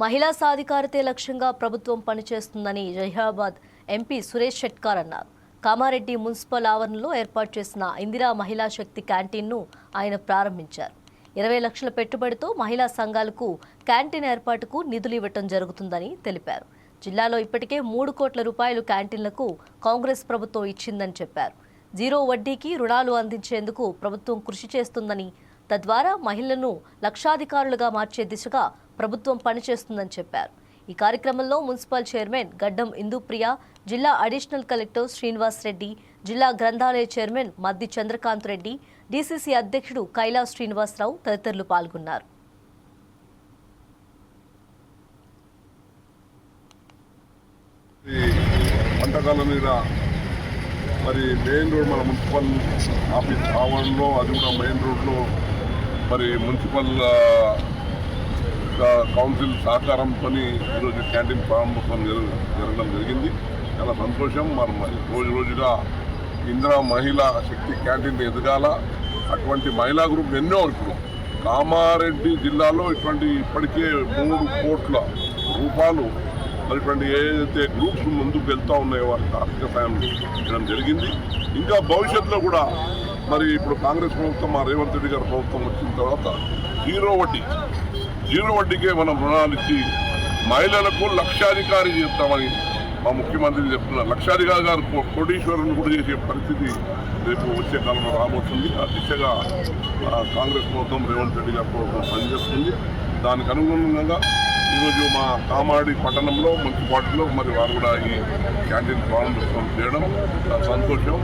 మహిళా సాధికారతే లక్ష్యంగా ప్రభుత్వం పనిచేస్తుందని జహీరాబాద్ ఎంపీ సురేష్ షెట్కార్ అన్నారు. కామారెడ్డి మున్సిపల్ ఆవరణలో ఏర్పాటు చేసిన ఇందిరా మహిళా శక్తి క్యాంటీన్ను ఆయన ప్రారంభించారు. ఇరవై లక్షల పెట్టుబడితో మహిళా సంఘాలకు క్యాంటీన్ ఏర్పాటుకు నిధులు ఇవ్వటం జరుగుతుందని తెలిపారు. జిల్లాలో ఇప్పటికే మూడు కోట్ల రూపాయలు క్యాంటీన్లకు కాంగ్రెస్ ప్రభుత్వం ఇచ్చిందని చెప్పారు. జీరో వడ్డీకి రుణాలు అందించేందుకు ప్రభుత్వం కృషి చేస్తుందని తద్వారా మహిళలను లక్షాధికారులుగా మార్చే దిశగా ప్రభుత్వం పనిచేస్తుందని చెప్పారు. ఈ కార్యక్రమంలో మున్సిపల్ చైర్మన్ గడ్డం ఇందుప్రియ జిల్లా అడిషనల్ కలెక్టర్ శ్రీనివాస్ రెడ్డి జిల్లా గ్రంథాలయ చైర్మన్ మద్ది చంద్రకాంత్ రెడ్డి డీసీసీ అధ్యక్షుడు కైలాస్ శ్రీనివాసరావు తదితరులు పాల్గొన్నారు. మీద మరి మెయిన్ రోడ్ మన మున్సిపల్ ఆఫీస్ ఆవరణలో అది కూడా మెయిన్ రోడ్లో మరి మున్సిపల్ కౌన్సిల్ సహకారంతో ఈరోజు క్యాంటీన్ ప్రారంభోత్సవం జరగ- జరగడం జరిగింది. చాలా సంతోషం. మరి మరి రోజు రోజుగా ఇందిరా మహిళా శక్తి క్యాంటీన్ ఎదగాల. అటువంటి మహిళా గ్రూప్ ఎన్నో ఇప్పుడు. కామారెడ్డి జిల్లాలో ఇటువంటి ఇప్పటికే మూడు కోట్ల రూపాయలు మరి ఇటువంటి ఏదైతే గ్రూప్స్ ముందుకు వెళ్తూ ఉన్నాయో వారికి ఆర్థిక సాయం చేయడం జరిగింది. ఇంకా భవిష్యత్తులో కూడా మరి ఇప్పుడు కాంగ్రెస్ ప్రభుత్వం మా రేవంత్ రెడ్డి గారి ప్రభుత్వం వచ్చిన తర్వాత జీరో వడ్డీ. జీరో వడ్డీకే మనం రుణాలు ఇచ్చి మహిళలకు లక్షాధికారి చేస్తామని మా ముఖ్యమంత్రి చెప్తున్నారు. లక్షాధికారి గారు కోటీశ్వరుని కూడా చేసే పరిస్థితి రేపు వచ్చే కాలంలో రాబోతుంది. ఆ దిశగా ఆ, కాంగ్రెస్ ప్రభుత్వం రేవంత్ రెడ్డి గారి ప్రభుత్వం పనిచేస్తుంది. దానికి అనుగుణంగా ఈరోజు మా కామాడి పట్టణంలో మున్సిపాలిటీలో మరి వారు కూడా ఈ క్యాంటీన్ ప్రారంభోత్సవం చేయడం సంతోషం.